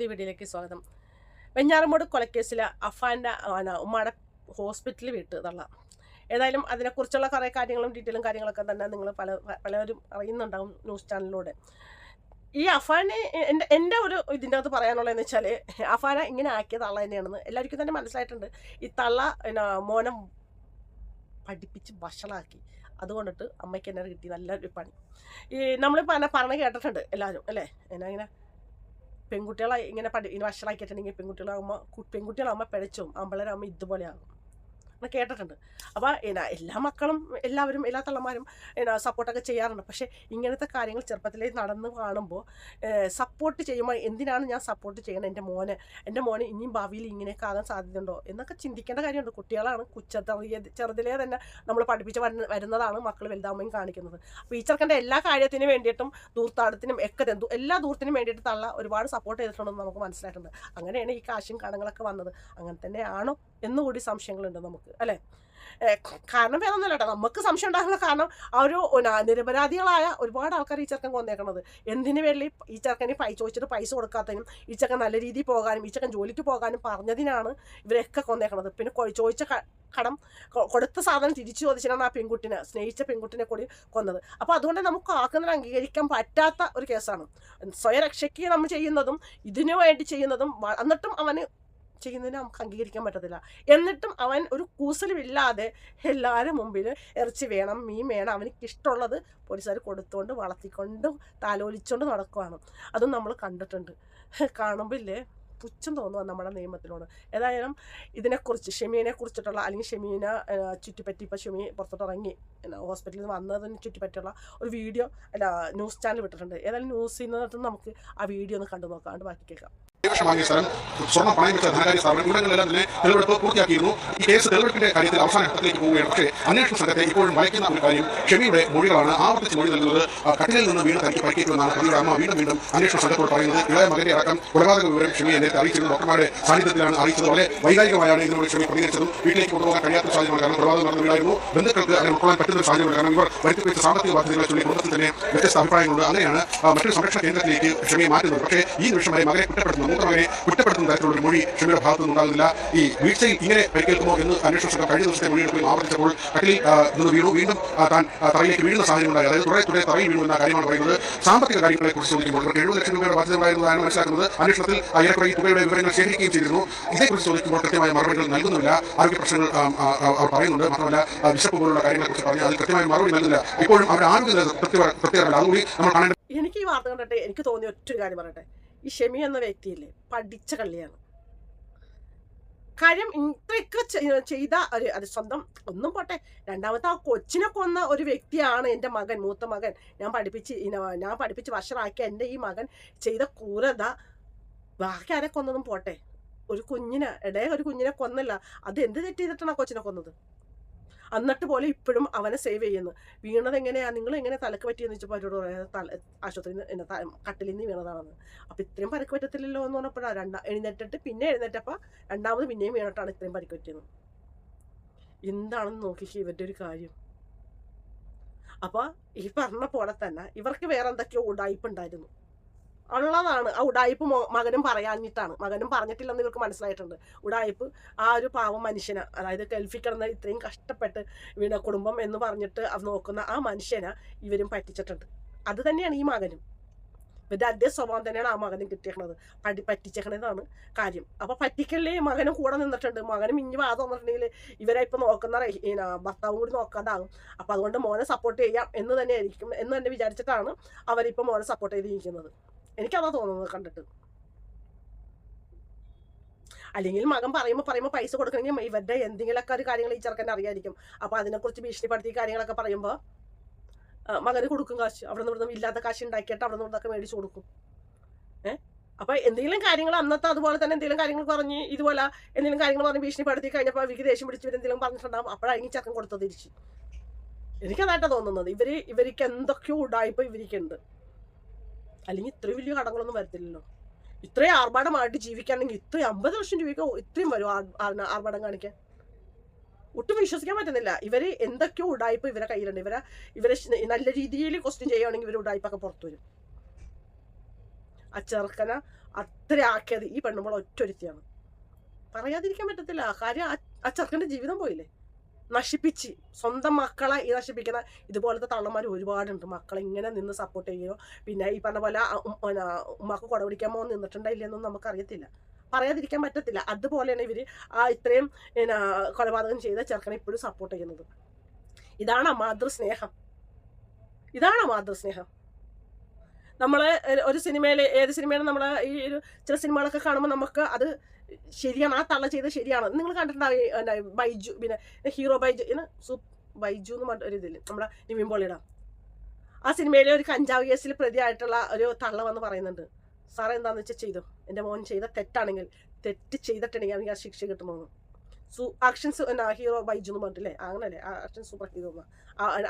പുതിയ വീഡിയോയിലേക്ക് സ്വാഗതം. വെഞ്ഞാറമൂട് കൊലക്കേസിൽ അഫാന്റെ ഉമ്മയുടെ ഹോസ്പിറ്റലിൽ വീട്ട് തള്ള. ഏതായാലും അതിനെക്കുറിച്ചുള്ള കുറേ കാര്യങ്ങളും ഡീറ്റെയിലും കാര്യങ്ങളൊക്കെ തന്നെ നിങ്ങൾ പല പലരും അറിയുന്നുണ്ടാവും ന്യൂസ് ചാനലിലൂടെ. ഈ അഫാനെ എന്റെ എന്റെ ഒരു ഇതിന്റെ അകത്ത് പറയാനുള്ളതെന്ന് വെച്ചാൽ അഫാന ഇങ്ങനെ ആക്കിയ തള്ള തന്നെയാണെന്ന് എല്ലാവർക്കും തന്നെ മനസ്സിലായിട്ടുണ്ട്. ഈ തള്ള പിന്നെ മോനം പഠിപ്പിച്ച് വഷളാക്കി. അതുകൊണ്ടിട്ട് അമ്മയ്ക്ക് എന്നെ കിട്ടി നല്ലൊരു പണി. ഈ നമ്മൾ പറഞ്ഞ പറഞ്ഞ് കേട്ടിട്ടുണ്ട് എല്ലാവരും അല്ലേ? എന്നാ ഇങ്ങനെ പെൺകുട്ടികളെ ഇങ്ങനെ പഠി വഷളാക്കിയിട്ടുണ്ടെങ്കിൽ പെൺകുട്ടികളാകുമ്പോൾ പെൺകുട്ടികളാകുമ്പോൾ പിഴച്ചും ആമ്പിളരാകുമ്പോൾ ഇതുപോലെ ആകും എന്ന് കേട്ടിട്ടുണ്ട്. അപ്പോൾ എന്നാ എല്ലാ മക്കളും എല്ലാവരും എല്ലാ തള്ളമാരും എന്നാ സപ്പോർട്ടൊക്കെ ചെയ്യാറുണ്ട്. പക്ഷേ ഇങ്ങനത്തെ കാര്യങ്ങൾ ചെറുപ്പത്തിലേ നടന്ന് കാണുമ്പോൾ സപ്പോർട്ട് ചെയ്യുമ്പോൾ എന്തിനാണ് ഞാൻ സപ്പോർട്ട് ചെയ്യണം? എന്റെ മോനെ എന്റെ മോനെ ഇനിയും ഭാവിയിൽ ഇങ്ങനെയൊക്കെ ആകാൻ സാധ്യതയുണ്ടോ? എന്നൊക്കെ ചിന്തിക്കേണ്ട കാര്യമുണ്ട്. കുട്ടികളാണ് കുച്ചറിയ ചെറുതിലേ തന്നെ നമ്മൾ പഠിപ്പിച്ച് വരുന്ന വരുന്നതാണ് മക്കൾ വലുതാവുമ്പോൾ കാണിക്കുന്നത്. അപ്പോൾ ഈ ചെറുക്കന്റെ എല്ലാ കാര്യത്തിനും വേണ്ടിയിട്ടും ദൂർത്താടത്തിനും ഒക്കെ എല്ലാ ദൂരത്തിനും വേണ്ടിയിട്ട് തള്ള ഒരുപാട് സപ്പോർട്ട് ചെയ്തിട്ടുണ്ടെന്ന് നമുക്ക് മനസ്സിലായിട്ടുണ്ട്. അങ്ങനെയാണ് ഈ കാശും കടങ്ങളൊക്കെ വന്നത്. അങ്ങനെ തന്നെയാണോ എന്നുകൂടി സംശയങ്ങളുണ്ട് നമുക്ക് അല്ലേ? കാരണം വേറെ കേട്ടോ. നമുക്ക് സംശയം ഉണ്ടാകുന്ന കാരണം ആ ഒരു നിരപരാധികളായ ഒരുപാട് ആൾക്കാർ ഈ ചെറുക്കൻ കൊന്നേക്കണത്. എന്തിനു വേണ്ടി ഈ ചെറുക്കനെ പൈസ ചോദിച്ചിട്ട് പൈസ കൊടുക്കാത്തതിനും ഈ ചെക്കൻ നല്ല രീതിയിൽ പോകാനും ഈ ചെക്കൻ ജോലിക്ക് പോകാനും പറഞ്ഞതിനാണ് ഇവരൊക്കെ കൊന്നേക്കണത്. പിന്നെ ചോദിച്ച കടം കൊടുത്ത സാധനം തിരിച്ചു ചോദിച്ചിട്ടാണ് ആ പെൺകുട്ടിനെ സ്നേഹിച്ച പെൺകുട്ടിനെ കൂടി കൊന്നത്. അപ്പോൾ അതുകൊണ്ട് നമുക്ക് ആക്കുന്നതിന് അംഗീകരിക്കാൻ പറ്റാത്ത ഒരു കേസാണ്. സ്വയരക്ഷയ്ക്ക് നമ്മൾ ചെയ്യുന്നതും ഇതിനു വേണ്ടി ചെയ്യുന്നതും എന്നിട്ടും അവന് ചെയ്യുന്നതിന് നമുക്ക് അംഗീകരിക്കാൻ പറ്റത്തില്ല. എന്നിട്ടും അവൻ ഒരു കൂസലുമില്ലാതെ എല്ലാവരും മുമ്പിൽ ഇറച്ചി വേണം മീൻ വേണം അവനിക്ക് ഇഷ്ടമുള്ളത് പോലീസുകാർ കൊടുത്തുകൊണ്ട് വളർത്തിക്കൊണ്ടും താലോലിച്ചുകൊണ്ട് നടക്കുവാണ്. അതും നമ്മൾ കണ്ടിട്ടുണ്ട്. കാണുമ്പോൾ പുച്ഛം തോന്നുക നമ്മുടെ നിയമത്തിനോട്. ഏതായാലും ഇതിനെക്കുറിച്ച് ഷെമീനെ കുറിച്ചിട്ടുള്ള അല്ലെങ്കിൽ ഷെമീന ചുറ്റിപ്പറ്റി ഇപ്പോൾ ഷെമി പുറത്തോട്ടിറങ്ങി ഹോസ്പിറ്റലിൽ വന്നതിനെ ചുറ്റിപ്പറ്റിയുള്ള ഒരു വീഡിയോ അല്ല ന്യൂസ് ചാനൽ വിട്ടിട്ടുണ്ട്. ഏതായാലും ന്യൂസിൽ നിന്ന് നമുക്ക് ആ വീഡിയോ ഒന്ന് കണ്ടു നോക്കാണ്ട് ബാക്കി കേൾക്കാം. കൈവശം വാങ്ങിയ സ്ഥലം സ്വർണം പണയം വെച്ച ധനകാര്യ സ്ഥാപനം ഇവിടങ്ങളിലെല്ലാം തന്നെ തെളിവെടുപ്പ് പൂർത്തിയാക്കിയിരുന്നു. ഈ കേസ് തെളിവെടുപ്പിന്റെ കാര്യത്തിൽ അവസാന ഘട്ടത്തിലേക്ക് പോവുകയാണ്. പക്ഷേ അന്വേഷണ സംഘത്തെ ഇപ്പോഴും വലയ്ക്കുന്ന ഒരു കാര്യം ഷെമിയുടെ മൊഴികളാണ് ആവർത്തിച്ച് മൊഴി നൽകുന്നത്. കട്ടിലിൽ നിന്ന് വീണ് തനിക്ക് പരിക്കേറ്റുമെന്നാണ് പ്രതിയുടെ അമ്മ വീണ്ടും വീണ്ടും അന്വേഷണ സംഘത്തോട് പറയുന്നത്. ഇളയ മകന്റെ അടക്കം കൊലപാതക വിവരം ഷെമി നേരത്തെ അറിയിച്ചിരുന്നു. ഡോക്ടർമാരുടെ സാന്നിധ്യത്തിലാണ് അറിയിച്ചത്. വളരെ വൈകാരികമായാണ് ഇതിനോട് ഷെമി പ്രതികരിച്ചതും. വീട്ടിലേക്ക് കൊണ്ടുപോകാൻ കഴിയാത്ത സാഹചര്യമാണ് കാരണം കൊലപാതകം നടന്ന വീടായിരുന്നു. ബന്ധുക്കൾക്ക് അതിനെ ഉൾക്കൊള്ളാൻ പറ്റുന്ന സാഹചര്യമാണ് കാരണം ഇവർ വരുത്തി സാമ്പത്തിക ബാധ്യതകളെ ചൊല്ലി കുടുംബത്തിൽ തന്നെ വ്യത്യസ്ത അഭിപ്രായങ്ങളുണ്ട്. അങ്ങനെയാണ് മറ്റൊരു സംരക്ഷണ കേന്ദ്രത്തിലേക്ക് ഷെമിയെ മാറ്റുന്നത്. പക്ഷേ ഈ നിമിഷം വരെ മകനെ കുറ്റപ്പെടുത്തുന്നു. മൂത്ത മകനെ കുറ്റപ്പെടുത്തുന്ന തരത്തിലുള്ള മൊഴി ഷമിയുടെ ഭാഗത്തു നിന്നുണ്ടാകുന്നില്ല ഈ വീഴ്ചയിൽ ഇങ്ങനെ പരിക്കേൽക്കുമോ എന്ന് അന്വേഷണ സംഘം കഴിഞ്ഞ ദിവസത്തെ മൊഴിയെടുക്കുകയും ആവർത്തിച്ചപ്പോൾ കട്ടിൽ നിന്ന് വീണു. വീണ്ടും താൻ തറയിലേക്ക് വീഴുന്ന സാഹചര്യം ഉണ്ടായി. അതായത് തുടരെ തുടരെ തറയിൽ വീണു എന്ന കാര്യമാണ് പറയുന്നത്. സാമ്പത്തിക കാര്യങ്ങളെ കുറിച്ച് ചോദിക്കുമ്പോൾ ഇവർക്ക് എഴുപത് ലക്ഷം രൂപയുടെ ബാധ്യത ഉണ്ടായിരുന്നതാണ് മനസ്സിലാക്കുന്നത്. അന്വേഷണത്തിൽ ഏറെക്കുറെ ഈ തുകയുടെ വിവരങ്ങൾ ശേഖരിക്കുകയും ചെയ്തിരുന്നു. ഇതേക്കുറിച്ച് ചോദിക്കുമ്പോൾ കൃത്യമായ മറുപടികൾ നൽകുന്നില്ല ആരോഗ്യ പ്രശ്നങ്ങൾ അവർ പറയുന്നുണ്ട്. മാത്രമല്ല വിശപ്പ് പോലുള്ള കാര്യങ്ങളെക്കുറിച്ച് പറഞ്ഞാൽ അതിൽ കൃത്യമായ മറുപടി നൽകുന്നില്ല. ഇപ്പോഴും അവരുടെ ആരോഗ്യ കൃത്യമല്ല അതുകൂടി നമ്മൾ കാണേണ്ട എനിക്ക് ഈ വാർത്ത കണ്ടിട്ട് എനിക്ക് തോന്നിയ ഒറ്റ കാര്യം പറയട്ടെ. ഈ ഷെമി എന്ന വ്യക്തിയില്ലേ പഠിച്ച കള്ളിയാണ്. കാര്യം ഇത്രയൊക്കെ ചെയ്ത ഒരു അത് സ്വന്തം ഒന്നും പോട്ടെ. രണ്ടാമത്തെ ആ കൊച്ചിനെ കൊന്ന ഒരു വ്യക്തിയാണ് എന്റെ മകൻ മൂത്ത മകൻ. ഞാൻ പഠിപ്പിച്ച് ഞാൻ പഠിപ്പിച്ച് വർഷമാക്കിയ എന്റെ ഈ മകൻ ചെയ്ത ക്രൂരത ബാക്കി ആരെ കൊന്നതും പോട്ടെ. ഒരു കുഞ്ഞിനെ ഇടയെ ഒരു കുഞ്ഞിനെ കൊന്നില്ല. അത് എന്ത് തെറ്റ് ചെയ്തിട്ടാണ് ആ കൊച്ചിനെ കൊന്നത്? എന്നിട്ട് പോലെ ഇപ്പോഴും അവനെ സേവ് ചെയ്യുന്നു. വീണത് എങ്ങനെയാണ് നിങ്ങൾ എങ്ങനെ തലക്ക് പറ്റിയെന്ന് വെച്ചപ്പോൾ അവരോട് പറയുന്നത് തല ആശുപത്രിയിൽ നിന്ന് കട്ടിലിൽ നിന്ന് വീണതാണെന്ന്. അപ്പം ഇത്രയും പരക്ക് പറ്റത്തില്ലല്ലോ എന്ന് പറഞ്ഞപ്പോഴാണ് രണ്ടാ എഴുന്നേറ്റിട്ട് പിന്നെ എഴുന്നേറ്റപ്പോൾ രണ്ടാമത് പിന്നെയും വീണിട്ടാണ് ഇത്രയും പരക്ക് പറ്റിയത് എന്താണെന്ന് നോക്കി ഇവരുടെ ഒരു കാര്യം. അപ്പോൾ ഈ പറഞ്ഞ പോലെ തന്നെ ഇവർക്ക് വേറെ എന്തൊക്കെയോ ഉടായ്പ ഉണ്ടായിരുന്നു. ഉള്ളതാണ്. ആ ഉടായ്പ് മകനും പറയാഞ്ഞിട്ടാണ്. മകനും പറഞ്ഞിട്ടില്ലെന്ന് ഇവർക്ക് മനസ്സിലായിട്ടുണ്ട്. ഉടായ്പ് ആ ഒരു പാവം മനുഷ്യനെ. അതായത് ഗൾഫിൽ കിടന്ന ഇത്രയും കഷ്ടപ്പെട്ട് വീണ കുടുംബം എന്ന് പറഞ്ഞിട്ട് നോക്കുന്ന ആ മനുഷ്യനെ ഇവരും പറ്റിച്ചിട്ടുണ്ട്. അത് തന്നെയാണ് ഈ മകനും. ഇവരുടെ അതേ സ്വഭാവം തന്നെയാണ് ആ മകനും കിട്ടിയേക്കണത്. പടി പറ്റിച്ചേക്കണതാണ് കാര്യം. അപ്പൊ പറ്റിക്കല്ലേ മകനും കൂടെ നിന്നിട്ടുണ്ട്. മകനും ഇനി വാദം വന്നിട്ടുണ്ടെങ്കിൽ ഇവരെ ഇപ്പൊ നോക്കുന്ന ഭർത്താവും കൂടി നോക്കാണ്ടാകും അപ്പൊ അതുകൊണ്ട് മോനെ സപ്പോർട്ട് ചെയ്യാം എന്ന് തന്നെ ആയിരിക്കും എന്ന് തന്നെ വിചാരിച്ചിട്ടാണ് അവരിപ്പോ മോനെ സപ്പോർട്ട് ചെയ്തിരിക്കുന്നത്. എനിക്കതാ തോന്നുന്നത് കണ്ടിട്ട്. അല്ലെങ്കിൽ മകൻ പറയുമ്പോൾ പറയുമ്പോൾ പൈസ കൊടുക്കണമെങ്കിൽ ഇവരുടെ എന്തെങ്കിലുമൊക്കെ ഒരു കാര്യങ്ങൾ ഈ ചെറുക്കൻ അറിയായിരിക്കും. അപ്പൊ അതിനെക്കുറിച്ച് ഭീഷണിപ്പെടുത്തി കാര്യങ്ങളൊക്കെ പറയുമ്പോൾ മകന് കൊടുക്കും കാശ്. അവിടെ നിന്ന് ഇവിടുന്ന് ഇല്ലാത്ത കാശ് ഉണ്ടാക്കിയിട്ട് അവിടെ നിന്ന് മേടിച്ചു കൊടുക്കും. ഏഹ് അപ്പൊ എന്തെങ്കിലും കാര്യങ്ങൾ അന്നത്തെ അതുപോലെ തന്നെ എന്തെങ്കിലും കാര്യങ്ങൾ പറഞ്ഞ് ഇതുപോലെ എന്തെങ്കിലും കാര്യങ്ങൾ പറഞ്ഞ് ഭീഷണിപ്പെടുത്തി കഴിഞ്ഞപ്പോൾ അവർക്ക് ദേഷ്യം പിടിച്ച് ഇവരെന്തെങ്കിലും പറഞ്ഞിട്ടുണ്ടാകും അപ്പോഴായിരിക്കും ചെറുക്കൻ കൊടുത്തത് തിരിച്ച്. എനിക്കതായിട്ടാണ് തോന്നുന്നത്. ഇവർ ഇവർക്ക് എന്തൊക്കെയോ ഉടായ്പ ഇവർക്കുണ്ട് അല്ലെങ്കിൽ ഇത്രയും വലിയ കടങ്ങളൊന്നും വരത്തില്ലല്ലോ. ഇത്രയും ആർഭാടമായിട്ട് ജീവിക്കുകയാണെങ്കിൽ ഇത്രയും അമ്പത് ലക്ഷം രൂപയ്ക്ക് ഇത്രയും വരും ആർ- ആർ- ആർഭാടം കാണിക്കാൻ. ഒട്ടും വിശ്വസിക്കാൻ പറ്റുന്നില്ല. ഇവർ എന്തൊക്കെയോ ഉടായ്പ ഇവരെ കയ്യിലുണ്ട്. ഇവരെ ഇവരെ നല്ല രീതിയിൽ ക്വസ്റ്റ്യൻ ചെയ്യുകയാണെങ്കിൽ ഇവർ ഉടായ്പൊക്കെ പുറത്തു വരും. ആ ചെറുക്കനെ അത്ര ആക്കിയത് ഈ പെണ്ണുമ്പോൾ ഒറ്റൊരുത്തിയാണ്. പറയാതിരിക്കാൻ പറ്റത്തില്ല. കാര്യം ആ ചെറുക്കന്റെ ജീവിതം പോയില്ലേ? നശിപ്പിച്ച് സ്വന്തം മക്കളെ ഈ നശിപ്പിക്കുന്ന ഇതുപോലത്തെ തള്ളന്മാർ ഒരുപാടുണ്ട്. മക്കളെ ഇങ്ങനെ നിന്ന് സപ്പോർട്ട് ചെയ്യുകയോ പിന്നെ ഈ പറഞ്ഞ പോലെ ഉമ്മാക്ക് കുടപിടിക്കാൻ പോകുന്ന നിന്നിട്ടുണ്ടായില്ലെന്നൊന്നും നമുക്കറിയത്തില്ല. പറയാതിരിക്കാൻ പറ്റത്തില്ല. അതുപോലെയാണ് ഇവർ ആ ഇത്രയും പിന്നെ കൊലപാതകം ചെയ്ത ചെറുക്കനെ ഇപ്പോഴും സപ്പോർട്ട് ചെയ്യുന്നത്. ഇതാണ് മാതൃസ്നേഹം. ഇതാണ് മാതൃസ്നേഹം. നമ്മൾ ഒരു സിനിമയിൽ ഏത് സിനിമയിലും നമ്മൾ ഈ ഒരു ചില സിനിമകളൊക്കെ കാണുമ്പോൾ നമുക്ക് അത് ശരിയാണ് ആ തള്ള ചെയ്ത് ശരിയാണ്. നിങ്ങൾ കണ്ടിട്ടുണ്ടാവും ബൈജു പിന്നെ ഹീറോ ബൈജു ഇങ്ങനെ സു ബൈജു എന്ന് പറഞ്ഞ ഒരു ഇതിൽ നമ്മുടെ നിവിൻ പോളിയുടെ? ആ സിനിമയിലെ ഒരു കഞ്ചാവ് കേസിൽ പ്രതിയായിട്ടുള്ള ഒരു തള്ള വന്ന് പറയുന്നുണ്ട്. സാറേ എന്താണെന്ന് വെച്ചാൽ ചെയ്തു? എന്റെ മോൻ ചെയ്ത തെറ്റാണെങ്കിൽ തെറ്റ് ചെയ്തിട്ടുണ്ടെങ്കിൽ അവർക്ക് ആ ശിക്ഷ കിട്ടണമെന്ന് സൂ ആക്ഷൻസ് ഹീറോ ബൈജു എന്ന് പറഞ്ഞിട്ടില്ലേ? അങ്ങനല്ലേ? ആക്ഷൻ സൂപ്പർ ഹീറോ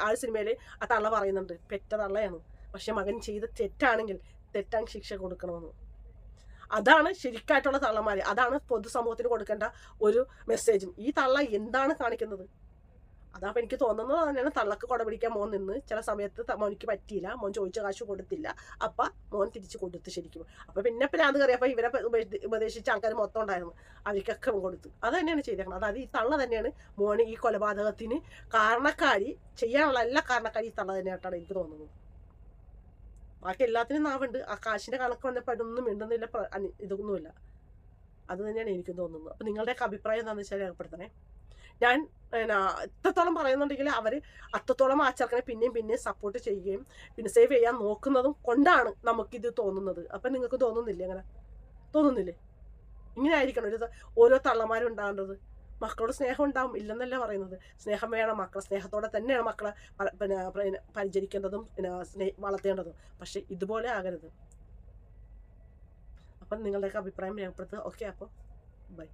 ആ സിനിമയിൽ ആ തള്ള പറയുന്നുണ്ട്. പെറ്റ തള്ളയാണ്. പക്ഷെ മകൻ ചെയ്ത തെറ്റാണെങ്കിൽ തെറ്റാൻ ശിക്ഷ കൊടുക്കണമെന്ന്. അതാണ് ശരിക്കായിട്ടുള്ള തള്ളമാര്. അതാണ് പൊതുസമൂഹത്തിന് കൊടുക്കേണ്ട ഒരു മെസ്സേജും ഈ തള്ള എന്താണ് കാണിക്കുന്നത്? അതാ എനിക്ക് തോന്നുന്നത് തന്നെയാണ്. തള്ളക്ക് കൊടപിടിക്കാൻ മോൻ നിന്ന്. ചില സമയത്ത് മോനിക്ക് പറ്റിയില്ല. മോൻ ചോദിച്ച കാശ് കൊടുത്തില്ല. അപ്പ മോൻ തിരിച്ചു കൊടുത്ത് ശരിക്കും. അപ്പൊ പിന്നെ പ്രാന്ത് കയറിയപ്പോ ഇവരെ ഉപ- ഉപദേശിച്ച ആൾക്കാർ മൊത്തം ഉണ്ടായിരുന്നു. അവർക്കൊക്കെ കൊടുത്തു. അത് തന്നെയാണ് ചെയ്തേക്കുന്നത് അതായത് ഈ തള്ള തന്നെയാണ് മോന് ഈ കൊലപാതകത്തിന് കാരണക്കാരി ചെയ്യാനുള്ള എല്ലാ കാരണക്കാരി ഈ തള്ള തന്നെയായിട്ടാണ് എനിക്ക് തോന്നുന്നത്. ബാക്കി എല്ലാത്തിനും നാവുണ്ട്. ആ കാശിന്റെ കണക്ക് വന്നപ്പോൾ അതൊന്നും മിണ്ടുന്നില്ല ഇതൊന്നുമില്ല. അത് തന്നെയാണ് എനിക്കും തോന്നുന്നത്. അപ്പോൾ നിങ്ങളുടെയൊക്കെ അഭിപ്രായം എന്താണെന്ന് വെച്ചാൽ രേഖപ്പെടുത്തണേ. ഞാൻ എത്രത്തോളം പറയുന്നുണ്ടെങ്കിൽ അവർ അത്രത്തോളം ആ ചെറുക്കനെ പിന്നെയും പിന്നെയും സപ്പോർട്ട് ചെയ്യുകയും പിന്നെ സേവ് ചെയ്യാൻ നോക്കുന്നതും കൊണ്ടാണ് നമുക്കിത് തോന്നുന്നത്. അപ്പം നിങ്ങൾക്ക് തോന്നുന്നില്ലേ അങ്ങനെ? തോന്നുന്നില്ലേ? ഇങ്ങനെ ആയിരിക്കണം ഒരു ഓരോ തള്ളമാരും ഉണ്ടാകേണ്ടത് മക്കളോട് സ്നേഹം ഉണ്ടാവും ഇല്ലെന്നല്ല പറയുന്നത്. സ്നേഹം വേണം മക്കളെ സ്നേഹത്തോടെ തന്നെയാണ് മക്കളെ പിന്നെ പരിചരിക്കേണ്ടതും പിന്നെ സ്നേഹ വളർത്തേണ്ടതും. പക്ഷെ ഇതുപോലെ ആകരുത്. അപ്പം നിങ്ങളുടെയൊക്കെ അഭിപ്രായം രേഖപ്പെടുത്തുക. ഓക്കെ അപ്പോൾ ബൈ.